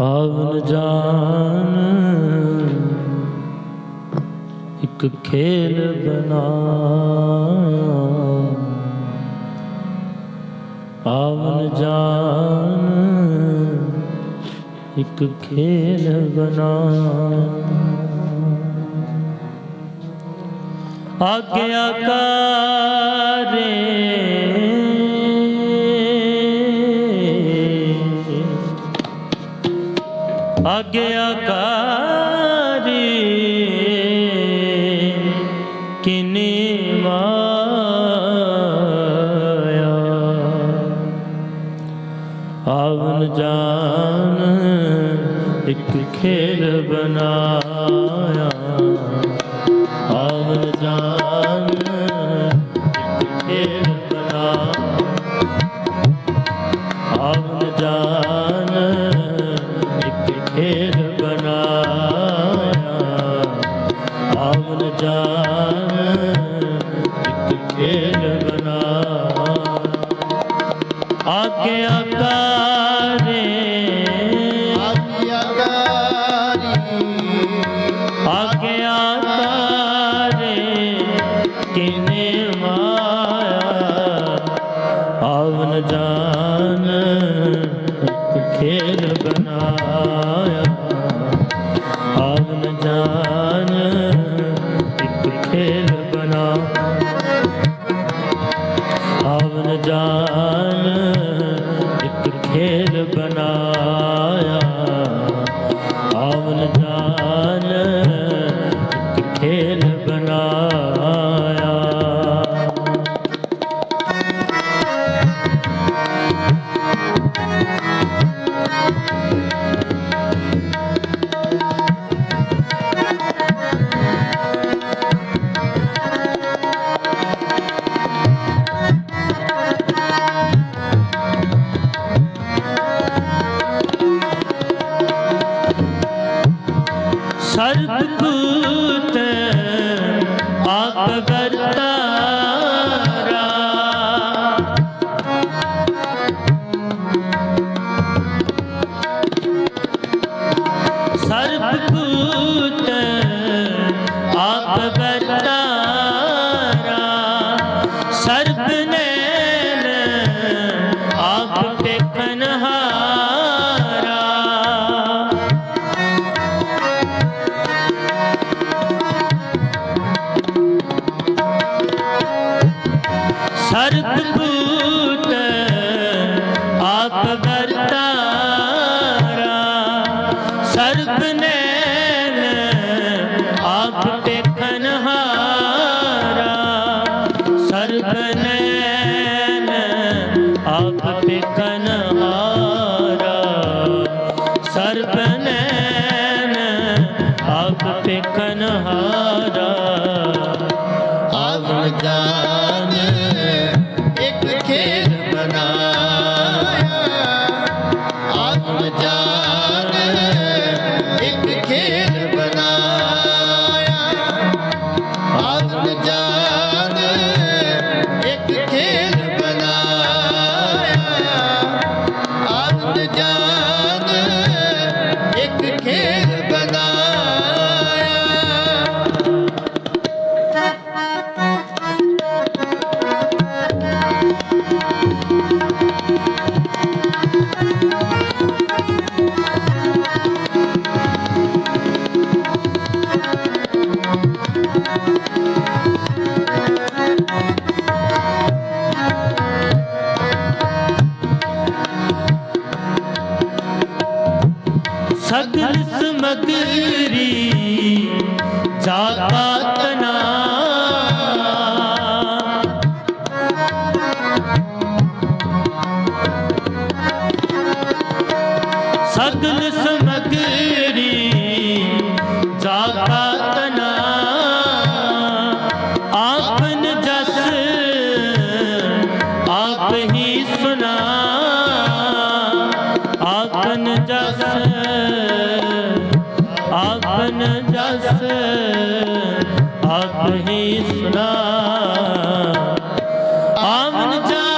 ਆਵਨ ਜਾਨ। ਇੱਕ ਖੇਲ ਬਣਾ ਆਵਨ ਜਾਨ। ਇੱਕ ਖੇਲ ਬਣਾ ਆਗਿਆਕਾਰ ਆਗਿਆਕਾਰੀ ਕਿਨੇ ਮਾਇਆ? ਆਵਨ ਜਾਨ ਇੱਕ ਖੇਲ ਬਨਾ ਆਕਾਰੇ ਸਰਬ ਨੈਣ ਆਪ ਦੇਖਨ ਹਾਰਾ ਸਰਬ ਸਗਲ ਸਮਗਰੀ ਜਾਤਾ ਸਗਲ ਹੱਥ ਹੀ ਸੁਨਾ ਆਮਨ ਚਾ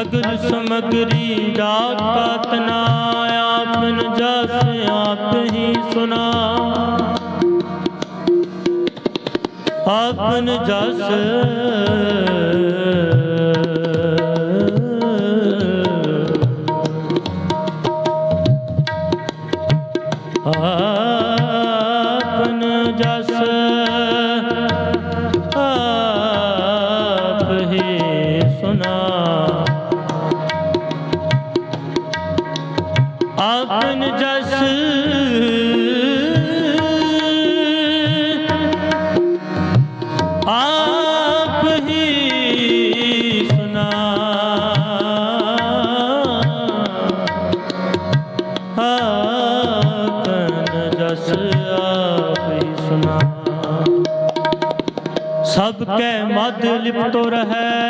ਸਗਲ ਸਮਗਰੀ ਰਾਖਤ ਨਾ ਆਪਨ ਜਸ ਆਪ ਹੀ ਸੁਨਾ। ਆਪਨ ਜਸ ਆਪਨ ਜਸ। ਆਪ ਹੀ ਸੁਨਾ ਆਪਨ ਜਸ ਸਭ ਕੈ ਮਦ ਲਿਪਟੋ ਰਹੈ।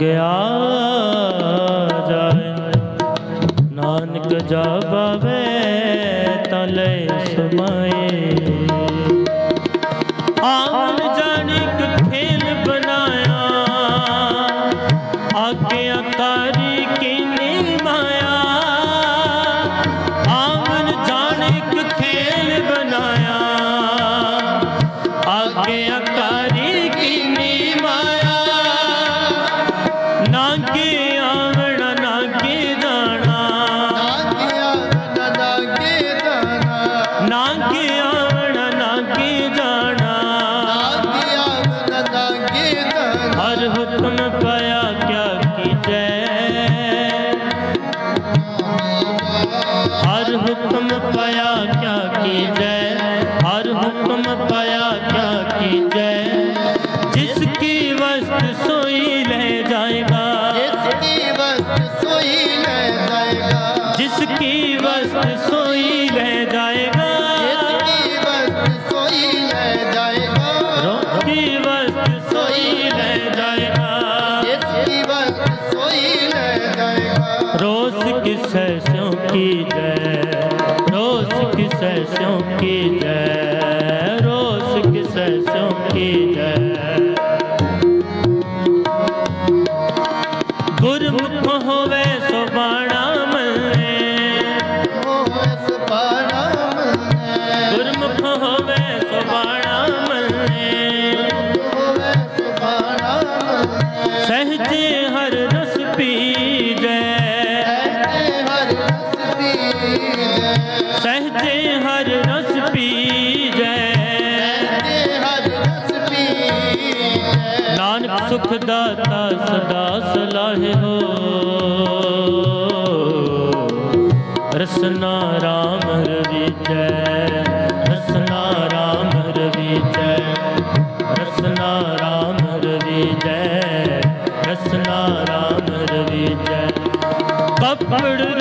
ਗਿਆ ਜਾਏ। ਨਾਨਕ ਜਾਵੇ ਤਲੇ ਸਮਾਏ। ਆਨ ਜਾਣ ਇੱਕ ਬਣਾਇਆ। ਆਗਿਆ ਤਾਰੀ ਕਿਨ Angel. ਹਸਨਾ ਰਾਮ ਰਵੀਚੈ ਹਸਨਾ ਰਾਮ ਰਵੀਚੈ ਰਸਨਾ ਰਾਮ ਰਵੀਚੈ ਰਸਨਾ ਰਾਮ ਰਵੀਚੈ। ਪਪੜ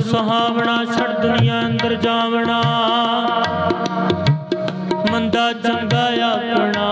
ਸੁਹਾਵਣਾ ਛੜ ਦੁਨੀਆ ਅੰਦਰ ਜਾਵਣਾ। ਮੰਦਾ ਚੰਗਾ ਆਪਣਾ।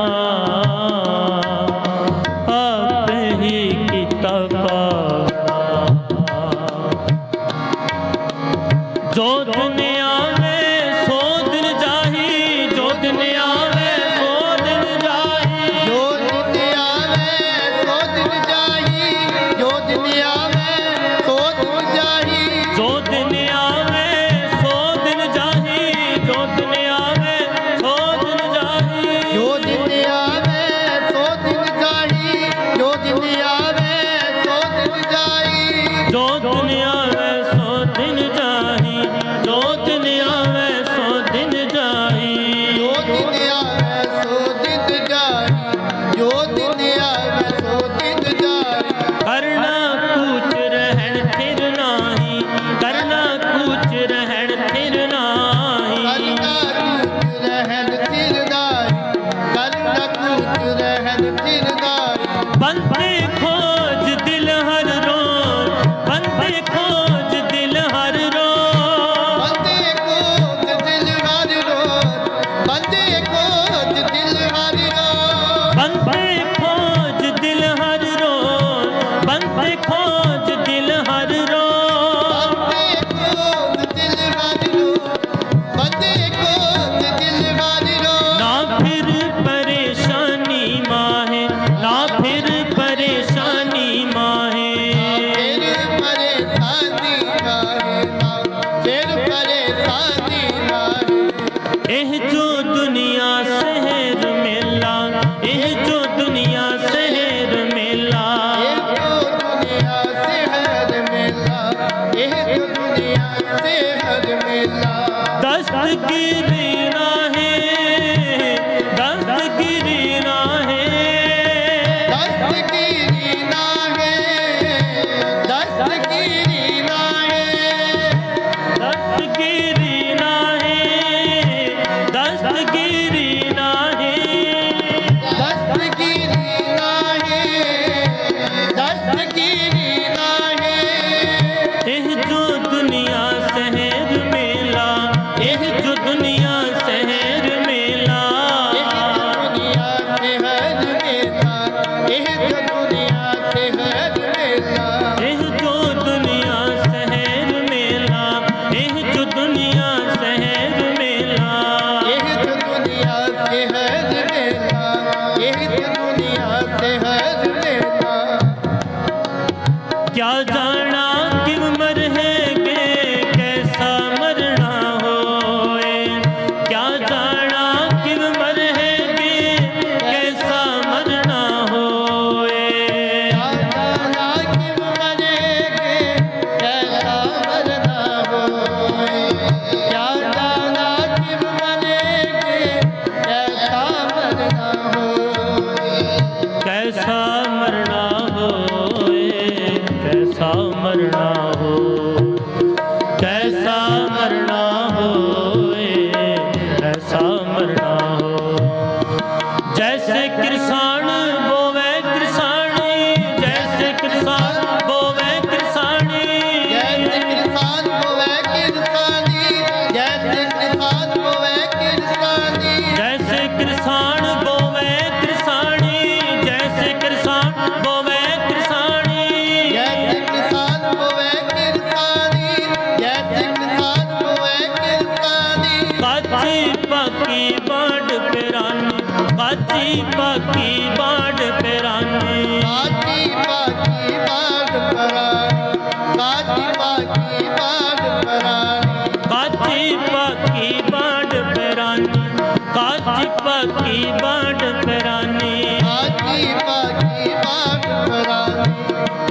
काची पकी बाढ़ कराने। काची पकी बाढ़ कराने।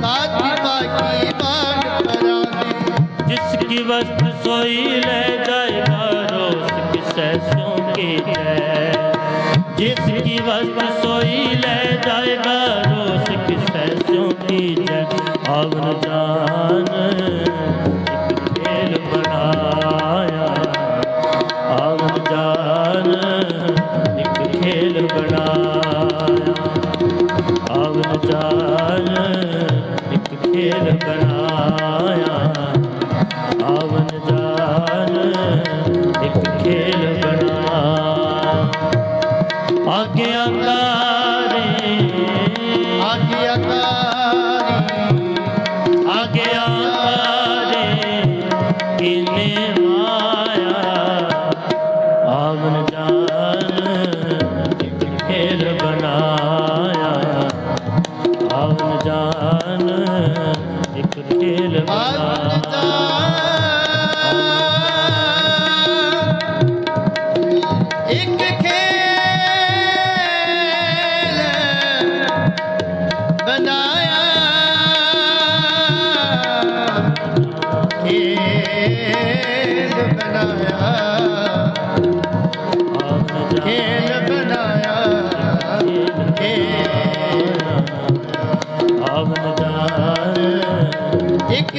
काची जिसकी वस्तु सोई ले जाए बारो उसकी सैसों की जिसकी वस्तु सोई ले जाए बारो उसकी सैसों की जान ਉਚਾਰ ਇੱਕ ਖੇਲ ਬਣਾਇਆ।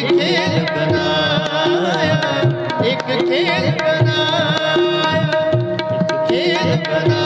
ਖੇਲ ਬਣਾਇਆ ਇੱਕ ਖੇਲ ਬਣਾਇਆ ਇੱਕ ਖੇਲ ਬਣਾਇਆ